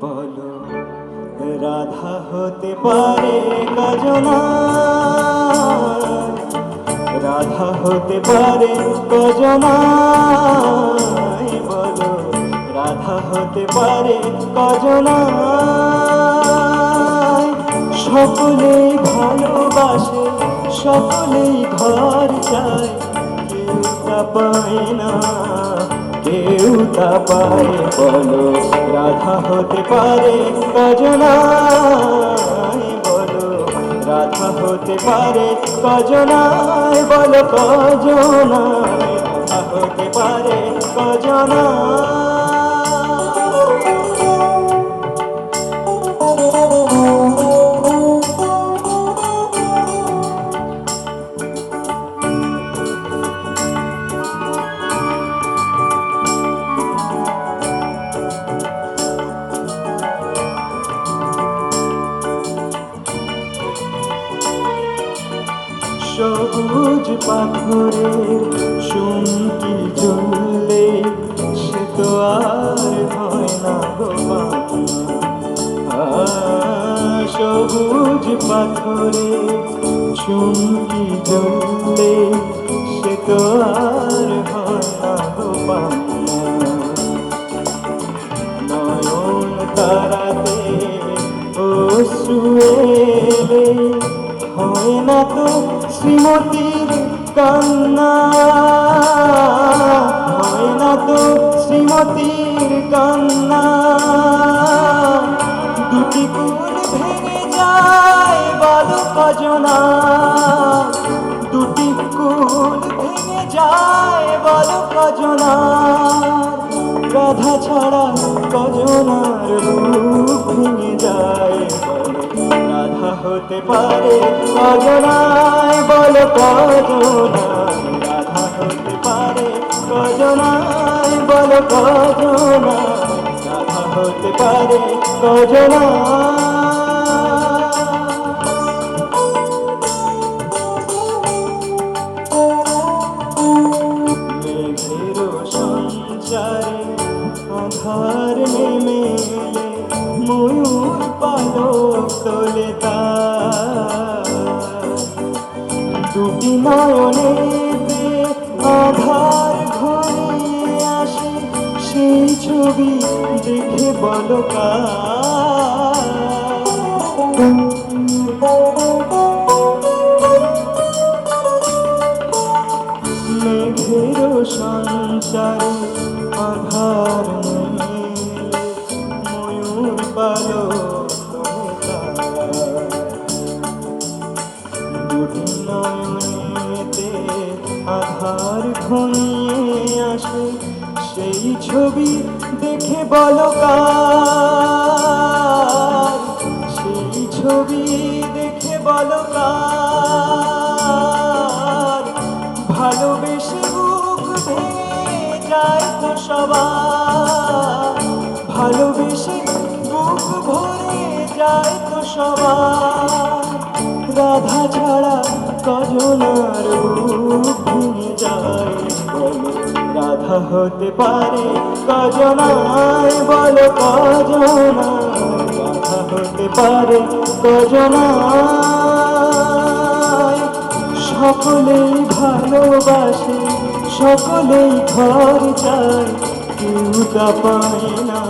বলো রাধা হতে পারে কজনা রাধা হতে পারে কজনা বলো রাধা হতে পারে কজনা সকলেই ভালোবাসে সকলেই ঘর চায়। কেউ তা পায় না, কেউ তা পায় বলো, রাধা হতে পারে কজনাই বলো, রাধা হতে পারে কজনায় বলো কজনায় রাধা হতে পারে কজনায় সবুজ পাথরের সুমকি জ্বললে সে তো আর হয় না সবুজ পাথরের চুমকি জ্বললে সে তো আর হয় না গো। নয়ন তারাতে অশ্রুয়েলে হয় না তো শ্রীমতীর কান্না। হয় না তো শ্রীমতীর কান্না। দুটি কুল ভেঙে যায় বলো কজনা দুটি কুল ভেঙে যায় বলো কজনা রাধা ছাড়া কজনার বুক ভেঙে যায় রাধা হতে পারে কজনায় বল কজনায় রাধা হতে পারে কজনায় বলো পারে সঞ্চারে আধার নেমে ময়ূর পালক তোলে। দুটি নয়নেতে আধার ঘনিয়ে আসে, সেই ছবি দেখে বলো মেঘের সঞ্চারে আধার দুটি নয়নেতে আধার ঘনিয়ে আসে, সেই ছবি দেখে বলো সেই ছবি দেখে বলো ভালোবেসে বুক ভেঙে যায় তো সবার। ভালোবেসে ভরে যায় তো সবার। রাধা ছাড়া কজনার ভেঙে যায় রাধা হতে পারে কজনায়, বলো কজনায়, রাধা হতে পারে কজনায়। সকলেই ভালোবাসে, সকলেই ঘর চায়, কেউ পায় না,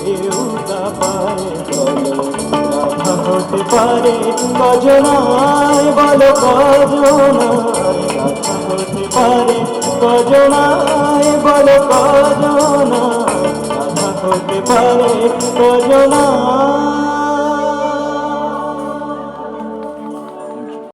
কেউ তা পায় বলো রাধা হতে পারে কজনায় বলো কজনায় রাধা হতে পারে কজনায় বলো রাধা পারে কজনায়